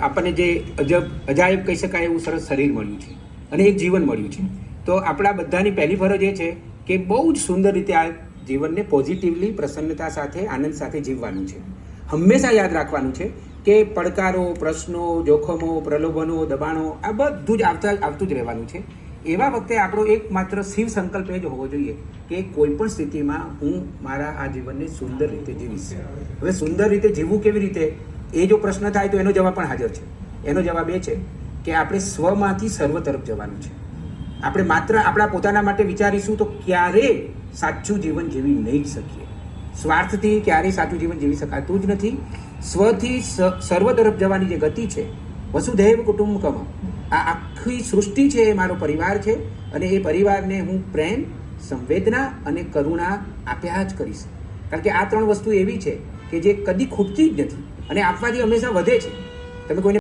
આપણને જે અજબ અજાયબ કહી શકાય એવું સરસ શરીર મળ્યું છે અને એક જીવન મળ્યું છે. તો આપણા બધાની પહેલી ફરજ એ છે કે બહુ જ સુંદર રીતે આ જીવનને પોઝિટિવલી પ્રસન્નતા સાથે, આનંદ સાથે જીવવાનું છે. હંમેશા યાદ રાખવાનું છે કે પડકારો, પ્રશ્નો, જોખમો, પ્રલોભનો, દબાણો, આ બધું જ આવતા, આવતું જ રહેવાનું છે. એવા વખતે આપણો એકમાત્ર શિવ સંકલ્પ એ જ હોવો જોઈએ કે કોઈ પણ સ્થિતિમાં હું મારા આ જીવનને સુંદર રીતે જીવીશ. હવે સુંદર રીતે જીવવું કેવી રીતે? એ જો પ્રશ્ન થાય તો એનો જવાબ પણ હાજર છે. એનો જવાબ એ છે કે આપણે સ્વમાંથી સર્વ તરફ જવાનું છે. આપણે માત્ર આપણા પોતાના માટે વિચારીશું તો ક્યારેય સાચું જીવન જીવી નહીં શકીએ. સ્વાર્થથી ક્યારેય સાચું જીવન જીવી શકાતું જ નથી. સ્વથી સર્વ તરફ જવાની જે ગતિ છે, વસુધૈવ કુટુંબકમ, આ આખી સૃષ્ટિ છે એ મારો પરિવાર છે અને એ પરિવારને હું પ્રેમ, સંવેદના અને કરુણા આપ્યા જ કરીશ. કારણ કે આ ત્રણ વસ્તુ એવી છે કે જે કદી ખૂટતી જ નથી. અને આપવાથી હંમેશા વધે છે. તમે કોઈને